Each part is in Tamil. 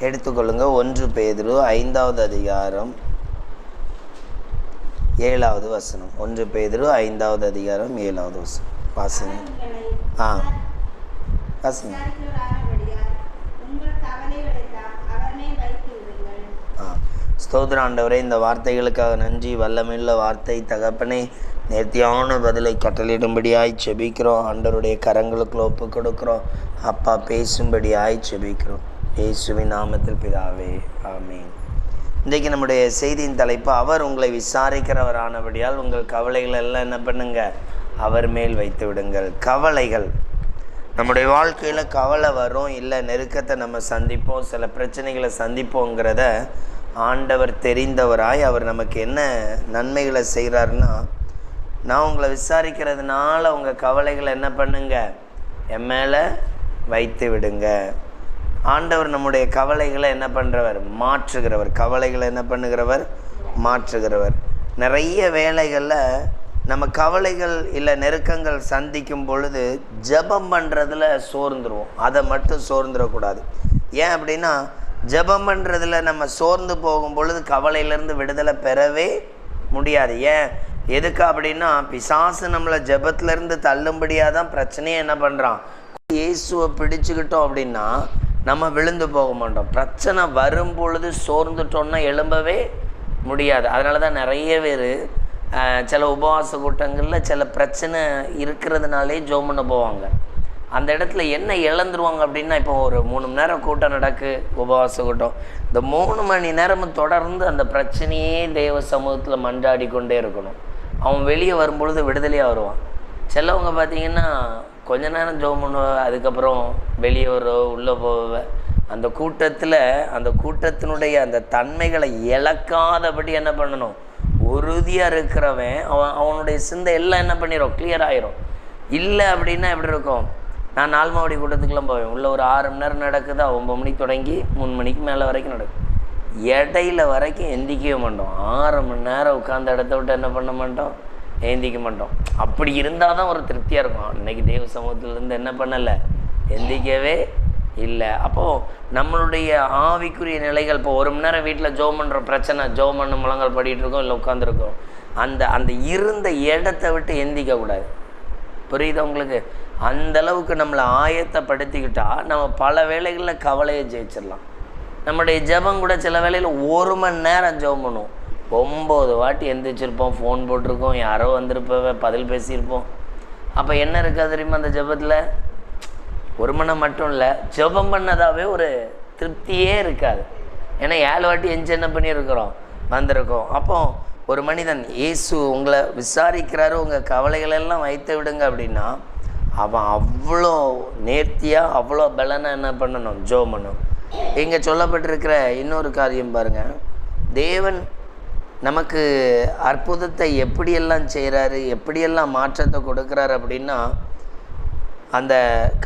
எடுத்துக்கொள்ளுங்க. ஒன்று பேதுரு ஐந்தாவது அதிகாரம் ஏழாவது வசனம். ஒன்று பேதுரு ஐந்தாவது அதிகாரம் ஏழாவது வசனம். வாசன ஆ. வாசனம் ஆ. ஸ்தோத்திர ஆண்டவரே இந்த வார்த்தைகளுக்காக நன்றி வல்லமில்ல வார்த்தை தகப்பனே நேர்த்தியான பதிலை கட்டளிடும்படியாய் செபிக்கிறோம். ஆண்டவருடைய கரங்களுக்குள்ள ஒப்பு கொடுக்குறோம். அப்பா பேசும்படியாய் செபிக்கிறோம். இயேசுவின் நாமத்தில் பிதாவே ஆமீன். இன்றைக்கு நம்முடைய செய்தியின் தலைப்பு அவர் உங்களை விசாரிக்கிறவரானபடியால் உங்கள் கவலைகள் எல்லாம் என்ன பண்ணுங்க? அவர் மேல் வைத்து விடுங்கள். கவலைகள். நம்முடைய வாழ்க்கையில் கவலை வரும் இல்லை நெருக்கத்தை நம்ம சந்திப்போம் சில பிரச்சனைகளை சந்திப்போங்கிறத ஆண்டவர் தெரிந்தவராய் அவர் நமக்கு என்ன நன்மைகளை செய்கிறாருன்னா நான் உங்களை விசாரிக்கிறதுனால உங்கள் கவலைகளை என்ன பண்ணுங்க? என் மேலே வைத்து விடுங்க. ஆண்டவர் நம்முடைய கவலைகளை என்ன பண்ணுறவர் மாற்றுகிறவர். கவலைகளை என்ன பண்ணுகிறவர்? மாற்றுகிறவர். நிறைய வேலைகளில் நம்ம கவலைகள் இல்லை நெருக்கங்கள் சந்திக்கும் பொழுது ஜெபம் பண்ணுறதுல சோர்ந்துருவோம். அதை மட்டும் சோர்ந்துடக்கூடாது. ஏன் அப்படின்னா ஜெபம் பண்ணுறதுல நம்ம சோர்ந்து போகும் பொழுது கவலையிலேருந்து விடுதலை பெறவே முடியாது. ஏன்? எதுக்கு அப்படின்னா பிசாசு நம்மளை ஜெபத்துலேருந்து தள்ளும்படியாக தான் பிரச்சனையே என்ன பண்ணுறான் இயேசுவை பிடிச்சுக்கிட்டோம் அப்படின்னா நம்ம விழுந்து போக மாட்டோம். பிரச்சனை வரும் பொழுது சோர்ந்துட்டோன்னா எழும்பவே முடியாது. அதனால தான் நிறைய பேர் சில உபவாச கூட்டங்களில் சில பிரச்சனை இருக்கிறதுனாலே ஜோம் பண்ண போவாங்க. அந்த இடத்துல என்ன இழந்துருவாங்க அப்படின்னா இப்போ ஒரு மூணு மணி நேரம் கூட்டம் நடக்கு உபவாச கூட்டம். இந்த மூணு மணி நேரமும் தொடர்ந்து அந்த பிரச்சனையே தெய்வ சமூகத்தில் மன்றாடி கொண்டே இருக்கணும். அவன் வெளியே வரும்பொழுது விடுதலையாக வருவான். சிலவங்க பார்த்தீங்கன்னா கொஞ்ச நேரம் ஜோம் பண்ணுவேன் அதுக்கப்புறம் வெளியே வரோ உள்ளே போவேன் அந்த கூட்டத்தில் அந்த கூட்டத்தினுடைய அந்த தன்மைகளை இழக்காதபடி என்ன பண்ணணும்? உறுதியாக இருக்கிறவன் அவன் அவனுடைய சிந்தை எல்லாம் என்ன பண்ணிடும் கிளியர் ஆயிரும். இல்லை அப்படின்னா எப்படி இருக்கும்? நான் நால்மாவடி கூட்டத்துக்குலாம் போவேன். உள்ள ஒரு ஆறு மணி நேரம் நடக்குதா? ஒம்பது மணிக்கு தொடங்கி மூணு மணிக்கு மேலே வரைக்கும் நடக்கும். இடையில வரைக்கும் எந்திக்கவே மாட்டோம். ஆறு மணி நேரம் உட்காந்த இடத்த விட்டு என்ன பண்ண மாட்டோம்? ஏந்திக்க மாட்டோம். அப்படி இருந்தால் தான் ஒரு திருப்தியாக இருக்கும். இன்னைக்கு தேவ சமூகத்துலேருந்து என்ன பண்ணலை? எந்திக்கவே இல்லை. அப்போது நம்மளுடைய ஆவிக்குரிய நிலைகள் இப்போ ஒரு மணி நேரம் வீட்டில் ஜோ பண்ணுற பிரச்சனை ஜோம் பண்ண முழங்கால் படிக்கிட்டு இருக்கோம் இல்லை உட்காந்துருக்கோம் அந்த அந்த இருந்த இடத்த விட்டு எந்திக்கக்கூடாது புரியுதா உங்களுக்கு? அந்த அளவுக்கு நம்மளை ஆயத்தப்படுத்திக்கிட்டால் நம்ம பல வேளைகளில் கவலையை ஜெயிச்சிடலாம். நம்முடைய ஜெபம் கூட சில வேளையில் ஒரு மணி நேரம் ஜெபம் பண்ணுவோம். ஒம்பது வாட்டி எந்திரிச்சிருப்போம் ஃபோன் போட்டிருக்கோம் யாரோ வந்திருப்ப பதில் பேசியிருப்போம். அப்போ என்ன இருக்கா தெரியுமா அந்த ஜெபத்தில்? ஒரு மணி மட்டும் இல்லை ஜெபம் பண்ணதாவே ஒரு திருப்தியே இருக்காது. ஏன்னா ஏழு வாட்டி எஞ்சி என்ன பண்ணியிருக்கிறோம்? வந்திருக்கோம். அப்போ ஒரு மனிதன் இயேசு உங்களை விசாரிக்கிறாரு உங்கள் கவலைகளெல்லாம் வைத்து விடுங்க அப்படின்னா அவன் அவ்வளோ நேர்த்தியாக அவ்வளோ பலனை என்ன பண்ணணும்? ஜோ பண்ணணும். இங்கே சொல்லப்பட்டிருக்கிற இன்னொரு காரியம் பாருங்கள் தேவன் நமக்கு அற்புதத்தை எப்படியெல்லாம் செய்கிறாரு எப்படியெல்லாம் மாற்றத்தை கொடுக்குறாரு அப்படின்னா அந்த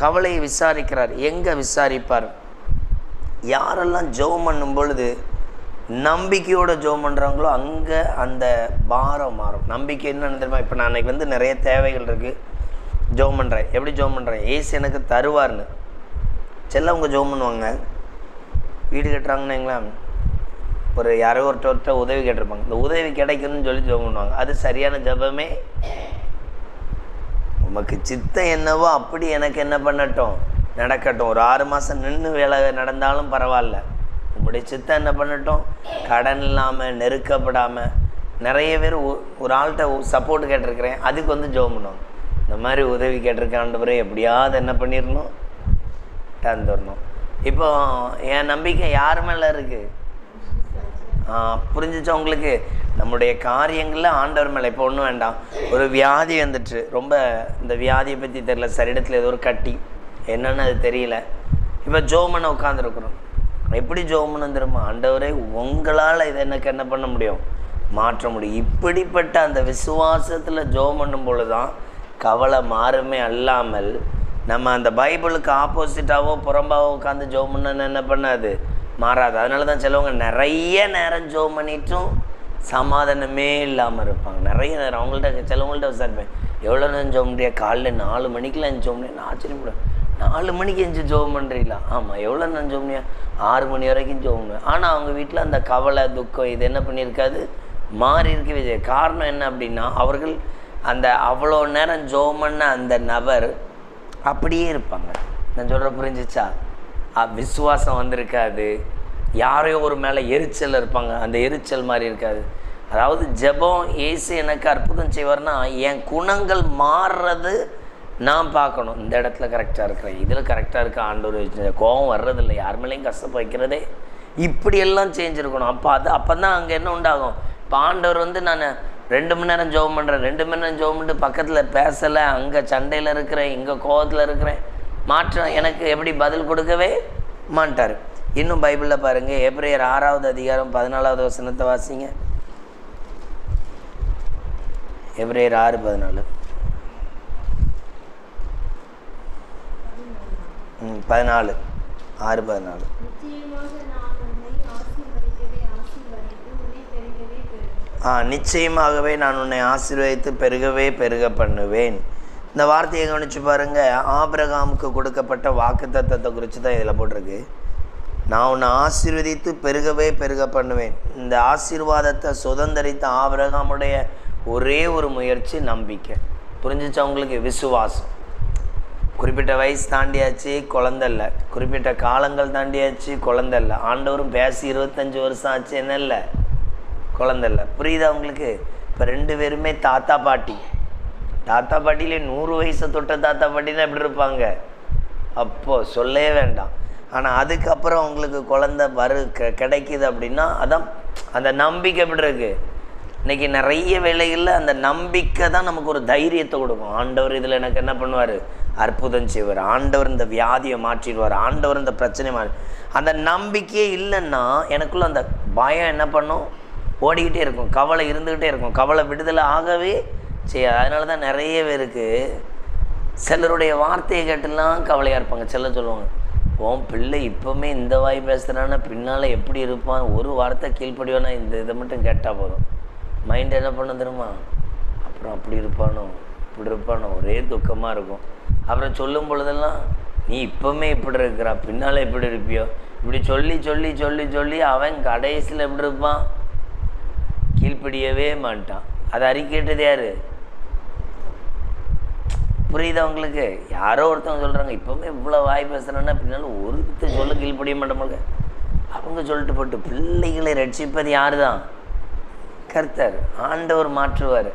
கவலையை விசாரிக்கிறார். எங்கே விசாரிப்பார்? யாரெல்லாம் ஜெபம் பண்ணும் பொழுது நம்பிக்கையோடு ஜோம் பண்ணுறாங்களோ அங்கே அந்த பாரம் மாறும். நம்பிக்கை என்னென்னு தெரியுமா? இப்போ நான் அன்னைக்கு வந்து நிறைய தேவைகள் இருக்குது ஜோம் பண்ணுறேன் எப்படி ஜோம் பண்ணுறேன் ஏசி எனக்கு தருவார்னு. செல்லவங்க ஜோம் பண்ணுவாங்க. வீடு கட்டுறாங்கன்னு ஒரு யாரோ ஒருத்தர்கிட்ட உதவி கேட்டிருப்பாங்க. இந்த உதவி கிடைக்கணும்னு சொல்லி ஜெபம் பண்ணுவாங்க அது சரியான ஜெபமே உமக்கு சித்தம் என்னவோ அப்படி எனக்கு என்ன பண்ணட்டும்? நடக்கட்டும். ஒரு ஆறு மாதம் நின்று வேலை நடந்தாலும் பரவாயில்ல. உங்களுடைய சித்தம் என்ன பண்ணட்டும்? கடன் இல்லாமல் நெருக்கப்படாமல் நிறைய பேர் ஒரு ஆள்கிட்ட சப்போர்ட் கேட்டிருக்கிறேன். அதுக்கு வந்து ஜோம் பண்ணுவாங்க இந்த மாதிரி உதவி கேட்டிருக்காண்டவரே எப்படியாவது என்ன பண்ணிடணும் தந்துடணும் இப்போ என் நம்பிக்கை யார் மேலே இருக்குது புரிஞ்சிச்சா உங்களுக்கு? நம்முடைய காரியங்களில் ஆண்டவர் மேலே இப்போ ஒன்றும் வேண்டாம். ஒரு வியாதி வந்துட்டு ரொம்ப இந்த வியாதியை பற்றி தெரியல. சரிடத்தில் ஏதோ ஒரு கட்டி. என்னென்னு அது தெரியல. இப்போ ஜோமனை உட்காந்துருக்குறோம் எப்படி ஜோமனம் தெரியுமா? ஆண்டவரே உங்களால் இதை எனக்கு என்ன பண்ண முடியும்? மாற்ற முடியும். இப்படிப்பட்ட அந்த விசுவாசத்தில் ஜோம் பண்ணும் பொழுது தான் கவலை மாறுமே அல்லாமல் நம்ம அந்த பைபிளுக்கு ஆப்போசிட்டாவோ புறம்பாவோ உட்காந்து ஜோம் பண்ண என்ன பண்ணாது? மாறாது. அதனால தான் சிலவங்க நிறைய நேரம் ஜோம் பண்ணிட்டும் சமாதானமே இல்லாமல் இருப்பாங்க. நிறைய நேரம் அவங்கள்ட்ட சிலவங்கள்ட்ட விசாரிப்பேன். எவ்வளோ நேரம் ஜோம் முடியாது காலைல நாலு மணிக்கெலாம் ஜோம் முடியாது நான் ஆச்சரியப்படுவேன். நாலு மணிக்கு எஞ்சி ஜோம் பண்ணுறீங்களா ஆமாம் எவ்வளோ நேரம் ஜோம் முடியா ஆறு மணி வரைக்கும் ஜோம் பண்ணுவேன். ஆனால் அவங்க வீட்டில் அந்த கவலை துக்கம் இது என்ன பண்ணியிருக்காது? மாறி இருக்கவே விஜய் காரணம் என்ன அப்படின்னா அவர்கள் அந்த அவ்வளோ நேரம் ஜோம் பண்ண அந்த நபர் அப்படியே இருப்பாங்க. நான் சொல்கிற புரிஞ்சிச்சா? விசுவாசம் வந்திருக்காது. யாரையோ ஒரு மேலே எரிச்சல் இருப்பாங்க. அந்த எரிச்சல் மாதிரி இருக்காது. அதாவது ஜெபம் ஏசு எனக்கு அற்புதம் செய்வார்னா என் குணங்கள் மாறுறது நான் பார்க்கணும். இந்த இடத்துல கரெக்டாக இருக்கிறேன் இதில் கரெக்டாக இருக்க ஆண்டவர் கோபம் வர்றதில்லை. யார் மேலேயும் கஷ்டம் வைக்கிறதே. இப்படியெல்லாம் சேஞ்ச் இருக்கணும். அப்போ அது அப்போ தான் அங்கே என்ன உண்டாகும்? இப்போ ஆண்டவர் வந்து நான் ரெண்டு மணி நேரம் ஜெபம் பண்ணுறேன் ரெண்டு மணி நேரம் ஜெபம் பண்ணிட்டு பக்கத்தில் பேசலை. அங்கே சண்டையில் இருக்கிறேன். இங்கே கோவத்தில் இருக்கிறேன். மாற்றம் எனக்கு எப்படி பதில் கொடுக்கவே மாட்டார். இன்னும் பைபிளில் பாருங்கள் ஏப்ரேயர் ஆறாவது அதிகாரம் பதினாலாவது வசனத்தை வாசிங்க. எப்ரேயர் ஆறு பதினாலு. ம் பதினாலு. ஆறு பதினாலு. ஆ நிச்சயமாகவே நான் உன்னை ஆசீர்வதித்து பெருகவே பெருக பண்ணுவேன். இந்த வார்த்தையை கவனிச்சு பாருங்கள் ஆபிரகாமுக்கு கொடுக்கப்பட்ட வாக்கு தத்துவத்தை குறித்து தான் இதில் போட்டிருக்கு. நான் உன்னை ஆசீர்வதித்து பெருகவே பெருக பண்ணுவேன். இந்த ஆசீர்வாதத்தை சுதந்திரித்த ஆபிரகாமுடைய ஒரே ஒரு முயற்சி நம்பிக்கை. புரிஞ்சிச்சா அவங்களுக்கு விசுவாசம். குறிப்பிட்ட வயசு தாண்டியாச்சு குழந்தல்ல இல்லை. குறிப்பிட்ட காலங்கள் தாண்டியாச்சு குழந்தை இல்லை. ஆண்டவரும் பேசி இருபத்தஞ்சி வருஷம் ஆச்சு என்ன இல்லை? குழந்தல்ல இல்லை. புரியுதா உங்களுக்கு? இப்போ ரெண்டு பேருமே தாத்தா பாட்டி. தாத்தா பாட்டியிலே நூறு வயசை தொட்ட தாத்தா பாட்டிலாம் எப்படி இருப்பாங்க? அப்போது சொல்லவே வேண்டாம். ஆனால் அதுக்கப்புறம் உங்களுக்கு குழந்தை வரு க கிடைக்குது அப்படின்னா அதான் அந்த நம்பிக்கை எப்படி இருக்குது இன்றைக்கி நிறைய வேலைகளில் அந்த நம்பிக்கை தான் நமக்கு ஒரு தைரியத்தை கொடுக்கும். ஆண்டவர் இதில் எனக்கு என்ன பண்ணுவார்? அற்புதம் செய்வார். ஆண்டவர் இந்த வியாதியை மாற்றிடுவார். ஆண்டவர் இந்த பிரச்சனையை மாறி அந்த நம்பிக்கையே இல்லைன்னா எனக்குள்ள அந்த பயம் என்ன பண்ணும்? ஓடிக்கிட்டே இருக்கும். கவலை இருந்துக்கிட்டே இருக்கும். கவலை விடுதலை ஆகவே சரி அதனால தான் நிறைய பேருக்கு சிலருடைய வார்த்தையை கேட்டுலாம் கவலையாக இருப்பாங்க. சில சொல்லுவாங்க உன் பிள்ளை இப்போவுமே இந்த வாய் பேசுகிறான்னா பின்னால் எப்படி இருப்பான்? ஒரு வார்த்தை கீழ்ப்படிவானா இந்த இதை மட்டும் கேட்டால் போதும். மைண்ட் என்ன பண்ண தெரியுமா? அப்புறம் அப்படி இருப்பானோ? இப்படி இருப்பானோ? ஒரே துக்கமாக இருக்கும். அப்புறம் சொல்லும் பொழுதெல்லாம் நீ இப்போவுமே இப்படி இருக்கிறா? பின்னால் எப்படி இருப்பியோ? இப்படி சொல்லி சொல்லி சொல்லி சொல்லி அவன் கடைசியில் எப்படி இருப்பான்? கீழ்ப்படியவே மாட்டான். அதை அறிக்கேட்டது யாரு? புரியுதா உங்களுக்கு? யாரோ ஒருத்தவங்க சொல்கிறாங்க இப்போவுமே இவ்வளோ வாய் பேசுகிறேன்னா பின்னாலும் ஒருத்தர் சொல்ல கீழ்ப்படிய மாட்டோம்ல அவங்க சொல்லிட்டு போட்டு பிள்ளைகளை ரட்சிப்பது யார் தான் கர்த்தர் ஆண்டவர் மாற்றுவார்.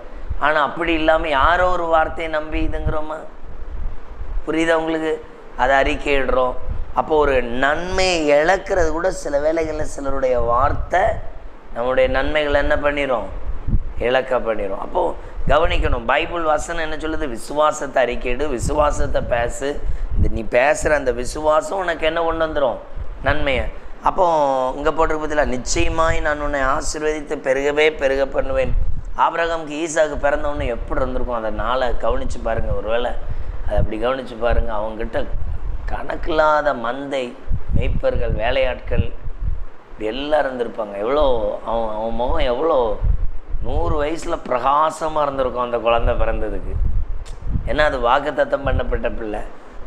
ஆனால் அப்படி இல்லாமல் யாரோ ஒரு வார்த்தையை நம்பி இதுங்கிறோமா? புரியுதா உங்களுக்கு? அதை அறிக்கையிடுறோம். அப்போ ஒரு நன்மையை இழக்கிறது கூட சில வேளைகளில் சிலருடைய வார்த்தை நம்முடைய நன்மைகளை என்ன பண்ணிடும் இழக்க பண்ணிடும் அப்போது கவனிக்கணும். பைபிள் வசனம் என்ன சொல்லுது? விசுவாசத்தை அறிக்கையிடு விசுவாசத்தை பேசு. இந்த நீ பேசுகிற அந்த விசுவாசம் உனக்கு என்ன கொண்டு வந்துடும் நன்மையை. அப்போ இங்கே போட்டிருக்க பதிலாக நிச்சயமாய் நான் உன்னை ஆசீர்வதித்து பெருகவே பெருக பண்ணுவேன். ஆபரகம்க்கு ஈசாவுக்கு பிறந்தவொன்னே எப்படி இருந்திருக்கும்? அதை நாளை கவனித்து பாருங்கள் ஒருவேளை அதை அப்படி கவனித்து பாருங்கள் அவங்ககிட்ட கணக்கில்லாத மந்தை மெய்ப்பர்கள் வேலையாட்கள் இப்படி எல்லாம் இருந்திருப்பாங்க. எவ்வளோ அவன் அவன் முகம் எவ்வளோ நூறு வயசில் பிரகாசமாக இருந்திருக்கும் அந்த குழந்தை பிறந்ததுக்கு. ஏன்னா அது வாக்குத்தத்தம் பண்ணப்பட்ட பிள்ளை.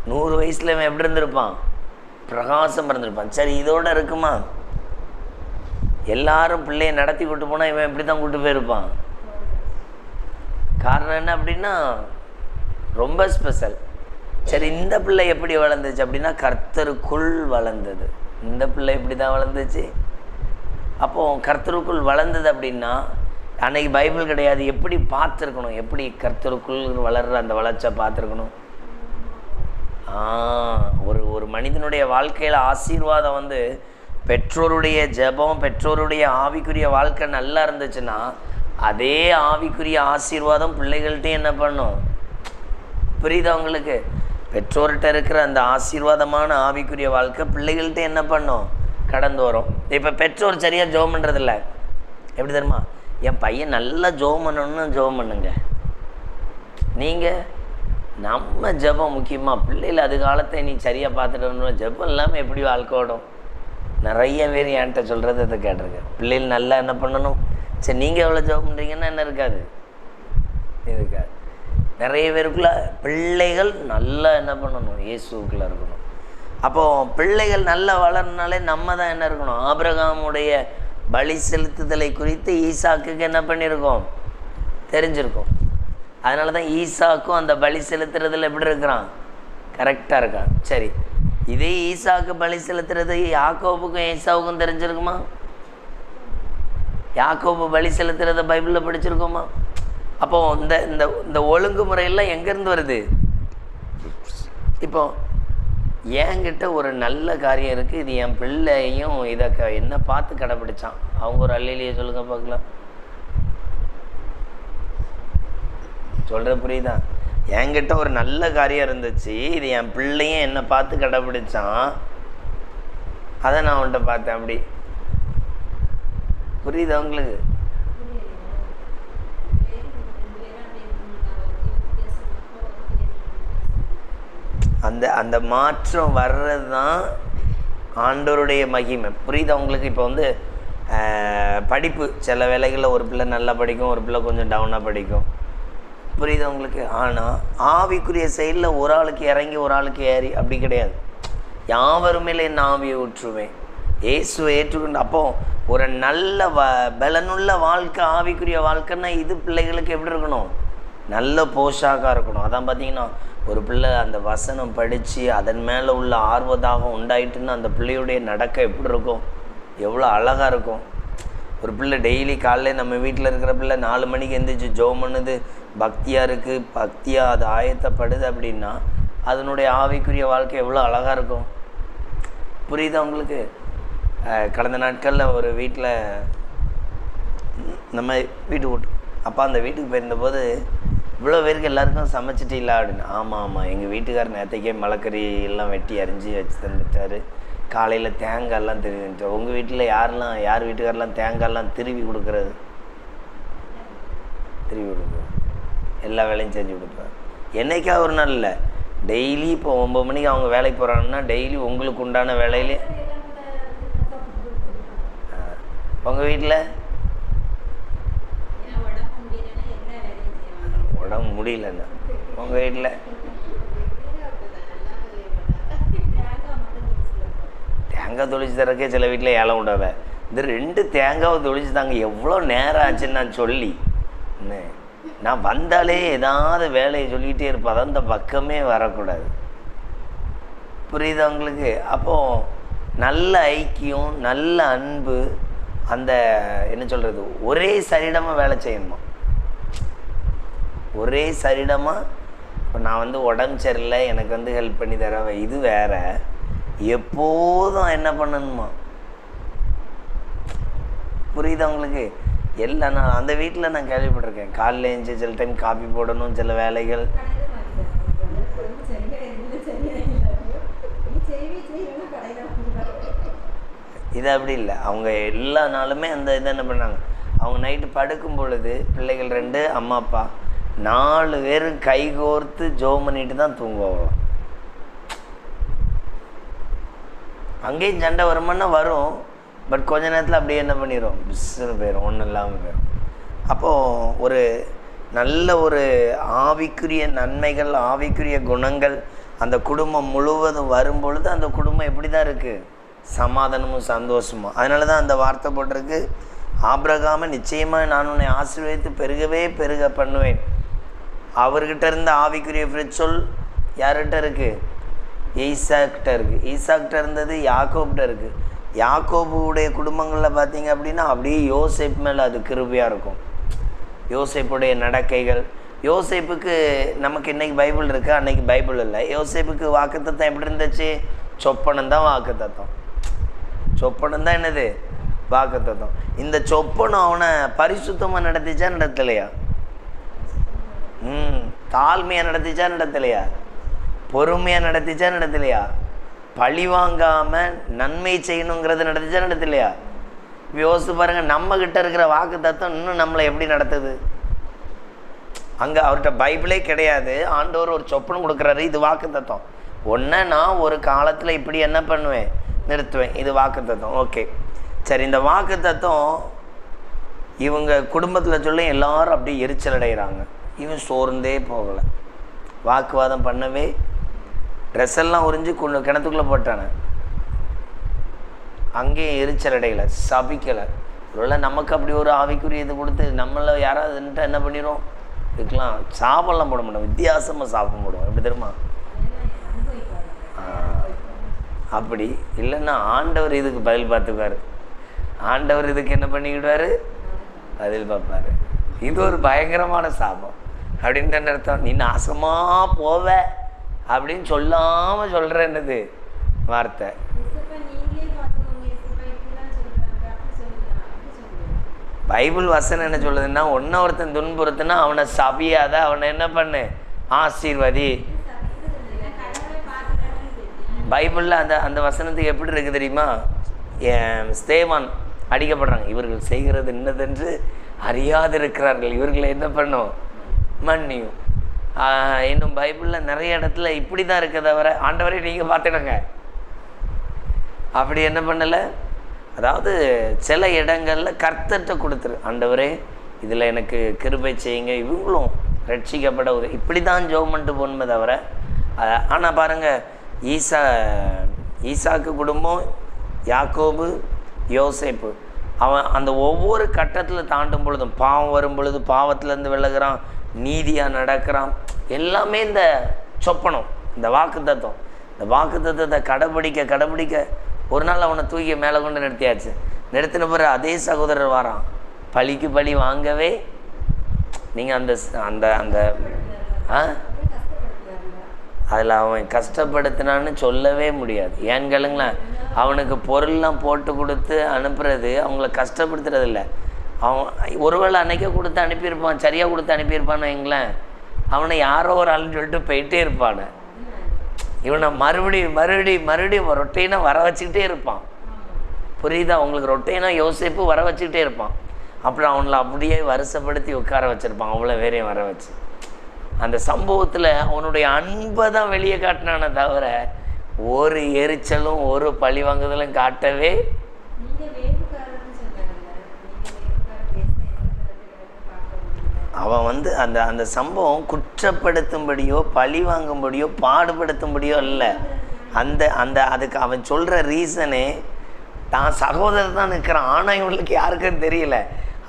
நூறு வயசில் இவன் எப்படி இருந்திருப்பான்? பிரகாசம் இருந்திருப்பான். சரி இதோட இருக்குமா? எல்லாரும் பிள்ளையை நடத்தி கூட்டு போனால் இவன் எப்படி தான் கூட்டு போயிருப்பான். காரணம் என்ன அப்படின்னா ரொம்ப ஸ்பெஷல் சரி இந்த பிள்ளை எப்படி வளர்ந்துச்சு அப்படின்னா கர்த்தருக்குள் வளர்ந்தது. இந்த பிள்ளை எப்படி தான் வளர்ந்துச்சு. அப்போது கர்த்தருக்குள் வளர்ந்தது அப்படின்னா அன்னைக்கு பைபிள் கிடையாது. எப்படி பார்த்துருக்கணும்? எப்படி கர்த்தருக்குள் வளர்ற அந்த வளர்ச்சியை பார்த்துருக்கணும்? ஒரு ஒரு மனிதனுடைய வாழ்க்கையில் ஆசீர்வாதம் வந்து பெற்றோருடைய ஜெபம் பெற்றோருடைய ஆவிக்குரிய வாழ்க்கை நல்லா இருந்துச்சுன்னா அதே ஆவிக்குரிய ஆசீர்வாதம் பிள்ளைகள்கிட்டையும் என்ன பண்ணும்? புரியுது அவங்களுக்கு பெற்றோர்கிட்ட இருக்கிற அந்த ஆசீர்வாதமான ஆவிக்குரிய வாழ்க்கை பிள்ளைகள்கிட்ட என்ன பண்ணும்? கடந்து வரும் இப்போ பெற்றோர் சரியாக ஜோம் பண்ணுறதில்ல எப்படி தெரியுமா? என் பையன் நல்லா ஜோம் பண்ணணும்னு ஜோம் பண்ணுங்க. நீங்கள் நம்ம ஜெபம் முக்கியமாக பிள்ளைகள் அது காலத்தை நீ சரியாக பார்த்துட்டு ஜெபம் இல்லாமல் எப்படி வாழ்க்கை ஓடும்? நிறைய பேர் என்கிட்ட சொல்கிறது இதை கேட்டிருக்கேன் பிள்ளைகள் நல்லா என்ன பண்ணணும்? சரி நீங்கள் எவ்வளோ ஜெபம் பண்ணுறீங்கன்னா என்ன இருக்காது? இருக்காது. நிறைய பேருக்குள்ள பிள்ளைகள் நல்லா என்ன பண்ணணும்? இயேசுக்குள்ளே இருக்கணும். அப்போது பிள்ளைகள் நல்லா வளரனாலே நம்ம தான் என்ன இருக்கணும்? ஆபிரகாமுடைய பலி செலுத்துதலை குறித்து ஈசாக்குக்கு என்ன பண்ணியிருக்கோம்? தெரிஞ்சிருக்கோம். அதனால தான் ஈசாக்கும் அந்த பலி செலுத்துறதுல எப்படி இருக்கிறான்? கரெக்டாக இருக்கான். சரி. இதே ஈசாக்கு பலி செலுத்துறது யாக்கோபுக்கும் ஈசாவுக்கும் தெரிஞ்சிருக்குமா? யாக்கோபு பலி செலுத்துறத பைபிளில் படிச்சிருக்கோமா? அப்போ இந்த இந்த இந்த ஒழுங்குமுறையெல்லாம் எங்கேருந்து வருது? இப்போ என்கிட்ட ஒரு நல்ல காரியம் இருக்குது இது என் பிள்ளையும் இதை க என்ன பார்த்து கடைப்பிடிச்சான். அவங்க ஒரு அல்லையிலேயே சொல்லுங்க பார்க்கலாம். சொல்கிற புரியுதா? என்கிட்ட ஒரு நல்ல காரியம் இருந்துச்சு. இது என் பிள்ளையும் என்னை பார்த்து கடைப்பிடிச்சான். அதை நான் அவன்கிட்ட பார்த்தேன் அப்படி. புரியுதா உங்களுக்கு? அந்த அந்த மாற்றம் வர்றது தான் ஆண்டோருடைய மகிமை. புரியுதா உங்களுக்கு? இப்போ வந்து படிப்பு. சில வேலைகளில் ஒரு பிள்ளை நல்லா படிக்கும் ஒரு பிள்ளை கொஞ்சம் டவுனாக படிக்கும். புரியுதா உங்களுக்கு? ஆனால் ஆவிக்குரிய செயலில் ஒரு ஆளுக்கு இறங்கி ஒரு ஆளுக்கு ஏறி அப்படி கிடையாது. யாவருமேல என்ன ஆவியை ஊற்றுவேன். ஏசுவை ஏற்றுக்கொண்டு அப்போ ஒரு நல்ல வ பலனுள்ள வாழ்க்கை ஆவிக்குரிய வாழ்க்கைன்னா இது பிள்ளைகளுக்கு எப்படி இருக்கணும்? நல்ல போஷாக்காக இருக்கணும். அதான் பார்த்தீங்கன்னா ஒரு பிள்ளை அந்த வசனம் படித்து அதன் மேலே உள்ள ஆர்வதாகம் உண்டாயிட்டுன்னு அந்த பிள்ளையுடைய நடக்க எப்படி இருக்கும்? எவ்வளோ அழகாக இருக்கும். ஒரு பிள்ளை டெய்லி காலைல நம்ம வீட்டில் இருக்கிற பிள்ளை நாலு மணிக்கு எந்திரிச்சு ஜோம் பண்ணுது பக்தியாக இருக்குது பக்தியாக அது ஆயத்தப்படுது அப்படின்னா அதனுடைய ஆவிக்குரிய வாழ்க்கை எவ்வளோ அழகாக இருக்கும். புரியுதா உங்களுக்கு? கடந்த நாட்களில் ஒரு வீட்டில் நம்ம வீட்டு ஓட்டு அப்பா அந்த வீட்டுக்கு போயிருந்தபோது இவ்வளோ பேருக்கு எல்லாருக்கும் சமைச்சிட்டீங்களா அப்படின்னு. ஆமாம் ஆமாம் எங்கள் வீட்டுக்காரர் நேற்றுக்கே மலைக்கறி எல்லாம் வெட்டி அரிஞ்சு வச்சு தந்துட்டாரு. காலையில் தேங்காய்லாம் திருவிட்டு உங்கள் வீட்டில் யாரெல்லாம் யார் வீட்டுக்காரெல்லாம் தேங்காய்லாம் திருவி கொடுக்குறது? திருவி கொடுக்குறது. எல்லா வேலையும் செஞ்சு கொடுப்பேன் என்னைக்கா ஒரு நாள் இல்லை. டெய்லி இப்போ ஒம்பது மணிக்கு அவங்க வேலைக்கு போகிறாங்கன்னா டெய்லி உங்களுக்கு உண்டான வேலையிலே உங்கள் வீட்டில்? உடம்பு முடியலண்ணா. உங்கள் வீட்டில் தேங்காய் தொளிச்சு தரக்கே சில வீட்டில் ஏலம் விடாத. இந்த ரெண்டு தேங்காவை தொளிச்சு தாங்க எவ்வளோ நேரம் ஆச்சுன்னு நான் சொல்லி. நான் வந்தாலே ஏதாவது வேலையை சொல்லிகிட்டே இருப்பேன். அதான் இந்த பக்கமே வரக்கூடாது. புரியுதா உங்களுக்கு? அப்போது நல்ல ஐக்கியம் நல்ல அன்பு அந்த என்ன சொல்கிறது ஒரே சரிடமாக வேலை செய்யணுமா? ஒரே சரிடமாக இப்போ நான் வந்து உடம்பு சரியில்லை எனக்கு வந்து ஹெல்ப் பண்ணி தரவை. இது வேற. எப்போதும் என்ன பண்ணணுமா? புரியுதா உங்களுக்கு? எல்லா நான் அந்த வீட்டில் நான் கேள்விப்பட்டிருக்கேன். காலைல எழுந்து சில டைம் காப்பி போடணும் சில வேலைகள். இது அப்படி இல்லை. அவங்க எல்லா நாளுமே அந்த இதை என்ன பண்ணாங்க? அவங்க நைட்டு படுக்கும் பொழுது பிள்ளைகள் ரெண்டு அம்மா அப்பா. நாலு பேரும் கைகோர்த்து ஜோம் பண்ணிட்டு தான் தூங்குவாங்களாம் அங்கேயும் சண்டை வருமானா வரும். பட் கொஞ்ச நேரத்தில் அப்படியே என்ன பண்ணிடும் பிஸ்ன்னு போயிடும் ஒன்றும் இல்லாமல் போயிடும் அப்போது ஒரு நல்ல ஒரு ஆவிக்குரிய நன்மைகள் ஆவிக்குரிய குணங்கள் அந்த குடும்பம் முழுவதும் வரும் பொழுது அந்த குடும்பம் எப்படி தான் இருக்குது சமாதானமும் சந்தோஷமும். அதனால தான் அந்த வார்த்தை போட்டிருக்கு. ஆபிரகாம நிச்சயமாக நான் உன்னை ஆசீர்வதித்து பெருகவே பெருக பண்ணுவேன். அவர்கிட்ட இருந்த ஆவிக்குரிய சொல் யார்கிட்ட இருக்குது ஈசாக்கிட்ட இருக்குது ஈசாக்கிட்ட இருந்தது யாக்கோப்கிட்ட இருக்குது யாக்கோபுடைய குடும்பங்களில் பார்த்தீங்க அப்படின்னா அப்படியே யோசேப் மேலே அது கிருபையாக இருக்கும். யோசேப்புடைய நடக்கைகள். யோசேப்புக்கு நமக்கு இன்னைக்கு பைபிள் இருக்குது அன்னைக்கு பைபிள் இல்லை. யோசேப்புக்கு வாக்குத்தத்தம் எப்படி இருந்துச்சு? சொப்பனம் தான் வாக்குத்தத்தம். சொப்பனம் தான் என்னது? வாக்குத்தத்தம். இந்த சொப்பனம் அவனை பரிசுத்தமாக நடத்திச்சா நடத்தலையா? ம் தாழ்மையாக நடத்திச்சா நடத்தலையா? பொறுமையாக நடத்திச்சா நடத்தலையா? பழி வாங்காமல் நன்மை செய்யணுங்கிறது நடத்திச்சா நடத்தலையா? யோசித்து பாருங்கள் நம்மக்கிட்ட இருக்கிற வாக்கு தத்துவம் இன்னும் நம்மளை எப்படி நடத்துது? அங்கே அவர்கிட்ட பைபிளே கிடையாது. ஆண்டவர் ஒரு சொப்பனம் கொடுக்குறாரு இது வாக்கு தத்துவம் ஒன்றை நான் ஒரு காலத்தில் இப்படி என்ன பண்ணுவேன்? நிறுத்துவேன். இது வாக்கு தத்துவம் ஓகே. சரி இந்த வாக்கு தத்துவம் இவங்க குடும்பத்தில் சொல்ல எல்லாரும் அப்படியே எரிச்சல் அடைகிறாங்க இவன் சோர்ந்தே போகலை. வாக்குவாதம் பண்ணவே ட்ரெஸ் எல்லாம் உறிஞ்சு கொண்டு கிணத்துக்குள்ளே போட்டானே. அங்கேயும் எரிச்சல் அடையலை சபிக்கலை. ஒருவேளை நமக்கு அப்படி ஒரு ஆவிக்குரிய இது கொடுத்து நம்மளை யாராவதுன்ட்டு என்ன பண்ணிடும் இதுக்கெலாம் சாபம்லாம் போட மாட்டோம் வித்தியாசமாக சாப்பிட போடுவோம். எப்படி தெரியுமா? அப்படி இல்லைன்னா ஆண்டவர் இதுக்கு பதில் பார்த்துப்பாரு. ஆண்டவர் இதுக்கு என்ன பண்ணிக்கிடுவாரு? பதில் பார்ப்பாரு. இது ஒரு பயங்கரமான சாபம். அப்படின்னு என்ன அர்த்தம். நீ நாசமாக போவ அப்படின்னு சொல்லாமல் சொல்கிற என்னது? வார்த்தை. பைபிள் வசனம் என்ன சொல்லுதுன்னா ஒன்ன ஒருத்தன் துன்புறுத்துனா அவனை சபியாத அவனை என்ன பண்ணு? ஆசீர்வதி. பைபிளில் அந்த அந்த வசனத்துக்கு எப்படி இருக்குது தெரியுமா? ஸ்தேவான் அடிக்கப்படுறாங்க. இவர்கள் செய்கிறது என்னதென்று அறியாதிருக்கிறார்கள். இவர்களை என்ன பண்ணும்? மன்னியும். இன்னும் பைபிளில் நிறைய இடத்துல இப்படி தான் இருக்க தவிர ஆண்டவரை நீங்கள் பார்த்துடுங்க அப்படி என்ன பண்ணலை? அதாவது சில இடங்களில் கர்த்தர்கிட்ட கொடுத்துரு ஆண்டவரே இதில் எனக்கு கிருபை செய்யுங்க. இவங்களும் ரட்சிக்கப்பட உதவி இப்படி தான் ஜோமெண்ட்டு போகணுமே தவிர ஆனால் பாருங்கள் ஈசா ஈசாக்கு குடும்பம் யாக்கோபு யோசேப்பு அவன் அந்த ஒவ்வொரு கட்டத்தில் தாண்டும் பொழுதும் பாவம் வரும் பொழுது பாவத்திலேருந்து விலகுறான் நீதியாக நடக்கிறான். எல்லாமே இந்த சொப்பனம் இந்த வாக்கு தத்துவம் இந்த வாக்கு தத்துவத்தை கடைபிடிக்க கடைபிடிக்க ஒரு நாள் அவனை தூக்கி மேலே கொண்டு நிறுத்தியாச்சு. நிறுத்தின பிறகு அதே சகோதரர் வாரான். பழிக்கு பழி வாங்கவே நீங்கள் அந்த அந்த அந்த ஆ? அதில் அவன் கஷ்டப்படுத்தினான்னு சொல்லவே முடியாது. ஏன்னு கேளுங்களேன். அவனுக்கு பொருள்லாம் போட்டு கொடுத்து அனுப்புறது அவங்கள கஷ்டப்படுத்துறது இல்லை அவன் ஒருவேளை அன்னைக்கே கொடுத்து அனுப்பியிருப்பான் சரியாக கொடுத்து அனுப்பியிருப்பான்னு வைங்களேன். அவனை யாரோ ஒரு ஆளுன்னு சொல்லிட்டு போயிட்டே இருப்பானு. இவனை மறுபடியும் மறுபடியும் மறுபடியும் ரொட்டைனாக வர வச்சுக்கிட்டே இருப்பான். புரியுதா? உங்களுக்கு ரொட்டைனாக யோசிப்பு வர வச்சுக்கிட்டே இருப்பான். அப்புறம் அவங்கள அப்படியே வருஷப்படுத்தி உட்கார வச்சுருப்பான் அவ்வளோ வேறையும் வர வச்சு. அந்த சம்பவத்தில் அவனுடைய அன்பை தான் வெளியே காட்டினானே தவிர ஒரு எரிச்சலும் ஒரு பழி வாங்குதலும் காட்டவே அவன் வந்து அந்த அந்த சம்பவம் குற்றப்படுத்தும்படியோ பழி வாங்கும்படியோ பாடுபடுத்தும்படியோ இல்லை அந்த அந்த அதுக்கு அவன் சொல்கிற ரீசனே தான் சகோதரர் தான் நிற்கிறான் ஆனால் இவங்களுக்கு யாருக்குன்னு தெரியல.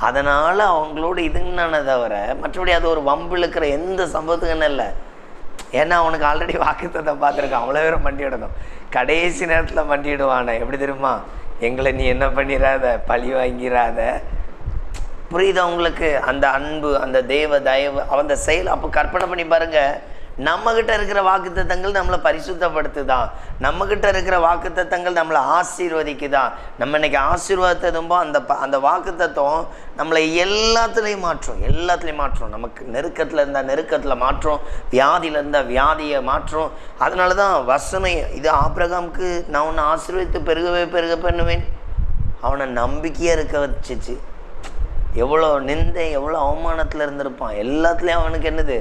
அதனால் அவங்களோட இதுங்கன்னு தவிர மற்றபடி அது ஒரு வம்பு இழுக்கிற எந்த சம்பவத்துக்குன்னு இல்லை. ஏன்னா அவனுக்கு ஆல்ரெடி வாக்குத்தத்தை பார்த்துருக்கான். அவ்வளோ பேரும் பண்ணிவிடணும் கடைசி நேரத்தில் மண்டிடுவானே எப்படி தெரியுமா? எங்களை நீ என்ன பண்ணிடாத பழி வாங்கிடாத புரியுதா உங்களுக்கு? அந்த அன்பு அந்த தெய்வ தயவு அந்த செயல் அப்போ கற்பனை பண்ணி பாருங்க. நம்மக்கிட்ட இருக்கிற வாக்குத்தத்தங்கள் நம்மளை பரிசுத்தப்படுத்துதான். நம்மக்கிட்ட இருக்கிற வாக்குத்தத்தங்கள் நம்மளை ஆசீர்வதிக்குதான். நம்ம இன்னைக்கு ஆசீர்வாதத்ததும்போ அந்த ப- அந்த வாக்குத்தத்தம் நம்மளை எல்லாத்துலேயும் மாற்றும். எல்லாத்துலேயும் மாற்றும். நமக்கு நெருக்கத்தில் இருந்தால் நெருக்கத்தில் மாற்றும். வியாதியில் இருந்தால் வியாதியை மாற்றும். அதனால தான் வசனம் இது ஆபிரகாமுக்கு நான் உன்னை ஆசீர்வதித்து பெருகவே பெருக பண்ணுவேன். அவனை நம்பிக்கையாக இருக்க வச்சுச்சு. எவ்வளோ நிந்தை எவ்வளோ அவமானத்தில் இருந்திருப்பான். எல்லாத்துலேயும் அவனுக்கு என்னது?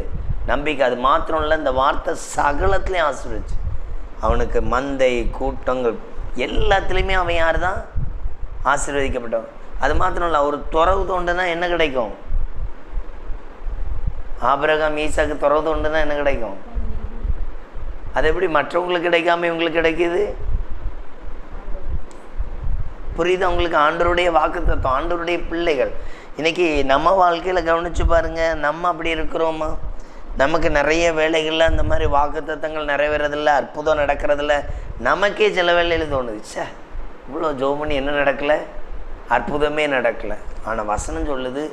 நம்பிக்கை. அது மாத்திரம் இல்லை இந்த வார்த்தை சகலத்துலேயும் ஆசிரிச்சு அவனுக்கு மந்தை கூட்டங்கள் எல்லாத்துலேயுமே அவன் யார் தான் ஆசீர்வதிக்கப்பட்டவன். அது மாத்திரம் இல்லை அவர் துறவு தோண்டுனா என்ன கிடைக்கும்? ஆபரகம் ஈசாக்கு துறவு தோண்டுனா என்ன கிடைக்கும்? அது எப்படி மற்றவங்களுக்கு கிடைக்காம இவங்களுக்கு கிடைக்கிது? புரியுது உங்களுக்கு? ஆண்டவருடைய தத்துவம் ஆண்டவருடைய பிள்ளைகள். இன்றைக்கி நம்ம வாழ்க்கையில் கவனித்து பாருங்கள் நம்ம அப்படி இருக்கிறோமா? நமக்கு நிறைய வேலைகளில் அந்த மாதிரி வாக்குத்தத்தங்கள் நிறைவேறதில்ல அற்புதம் நடக்கிறதில்ல. நமக்கே சில வேலையில் தோணுது. ச்சே இவ்வளோ ஜோமணி என்ன நடக்கலை? அற்புதமே நடக்கலை. ஆனால் வசனம் சொல்லுது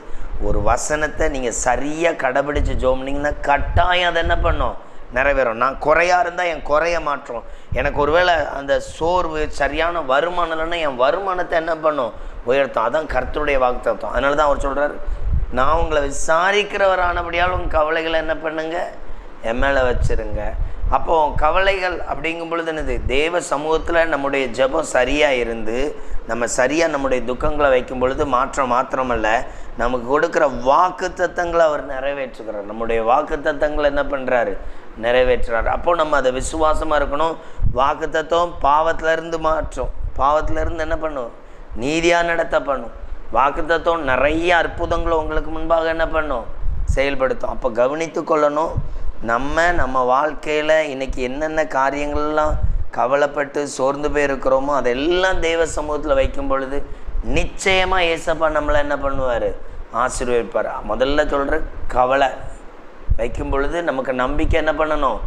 ஒரு வசனத்தை நீங்கள் சரியாக கடைபிடிச்சு ஜோம்னிங்கன்னா கட்டாயம் அதை என்ன பண்ணும்? நிறைவேறும். நான் குறையா இருந்தால் என் குறைய மாற்றும். எனக்கு ஒருவேளை அந்த சோர்வு சரியான வருமானம் இல்லைன்னா என் வருமானத்தை என்ன பண்ணும்? உயர்த்தும். அதான் கர்த்தருடைய வாக்குத்தத்தம். அதனால தான் அவர் சொல்கிறார் நான் உங்களை விசாரிக்கிறவர் ஆனபடியால் உங்கள் கவலைகளை என்ன பண்ணுங்க? என் மேலே வச்சுருங்க. அப்போ கவலைகள் அப்படிங்கும் பொழுது என்னது? தேவ சமூகத்தில் நம்முடைய ஜெபம் சரியாக இருந்து நம்ம சரியாக நம்முடைய துக்கங்களை வைக்கும் பொழுது மாற்றம் மாத்திரமல்ல நமக்கு கொடுக்குற வாக்கு தத்தங்களை அவர் நிறைவேற்றுகிறார். நம்முடைய வாக்கு தத்தங்களை என்ன பண்ணுறாரு நிறைவேற்றுறார். அப்போ நம்ம அதை விசுவாசமாக இருக்கணும். வாக்கு தத்துவம் பாவத்திலேருந்து மாற்றும். பாவத்திலேருந்து என்ன பண்ணும்? நீதியாக நடத்த பண்ணும். வாக்கு தத்துவம் நிறைய அற்புதங்களை உங்களுக்கு முன்பாக என்ன பண்ணும்? செயல்படுத்தும். அப்போ கவனித்து கொள்ளணும். நம்ம நம்ம வாழ்க்கையில் இன்றைக்கி என்னென்ன காரியங்கள்லாம் கவலைப்பட்டு சோர்ந்து போயிருக்கிறோமோ அதெல்லாம் தெய்வ சமூகத்தில் வைக்கும் பொழுது நிச்சயமாக ஏசப்பா நம்மளை என்ன பண்ணுவார்? ஆசீர்வதிப்பார்? முதல்ல சொல்கிற கவலை. வைக்கும் பொழுது நமக்கு நம்பிக்கை என்ன பண்ணணும்?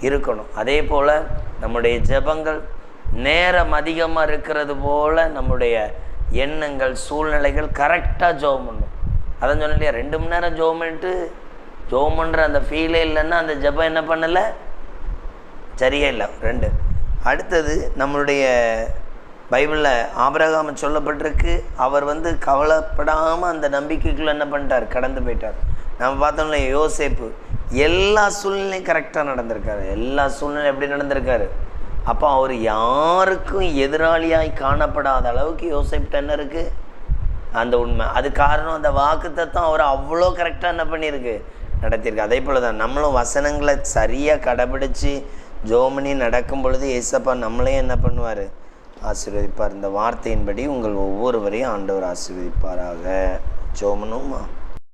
இருக்கணும். அதே போல் நம்முடைய ஜெபங்கள் நேரம் அதிகமாக இருக்கிறது போல் நம்முடைய எண்ணங்கள் சூழ்நிலைகள் கரெக்டாக ஜெபம் பண்ணணும் அதான் சொன்னேன் இல்லையா? ரெண்டு மணி நேரம் ஜெபம் பண்ணிட்டு ஜெபம் அந்த ஃபீலே இல்லைன்னா அந்த ஜெபம் என்ன பண்ணலை? சரியே இல்லை. ரெண்டு. அடுத்தது நம்மளுடைய பைபிளில் ஆபரகாம சொல்லப்பட்டிருக்கு. அவர் வந்து கவலைப்படாமல் அந்த நம்பிக்கைக்குள்ளே என்ன பண்ணிட்டார்? கடந்து போயிட்டார். நம்ம பார்த்தோம்ல யோசேப்பு. எல்லா சூழ்நிலையும் கரெக்டாக நடந்திருக்காரு. எல்லா சூழ்நிலையும் எப்படி நடந்திருக்காரு? அப்போ அவர் யாருக்கும் எதிராளியாய் காணப்படாத அளவுக்கு யோசேப்ட்ட என்ன இருக்குது அந்த உண்மை. அது காரணம் அந்த வாக்குத்தத்தம் அவர் அவ்வளோ கரெக்டாக என்ன பண்ணியிருக்கு? நடத்தியிருக்கு அதே போல் தான் நம்மளும் வசனங்களை சரியாக கடைபிடிச்சு ஜோமனி நடக்கும் பொழுது ஏசப்பா நம்மளையும் என்ன பண்ணுவார்? ஆசீர்வதிப்பார். இந்த வார்த்தையின்படி உங்கள் ஒவ்வொருவரையும் ஆண்டவர் ஆசீர்வதிப்பாராக. ஜோமனுமா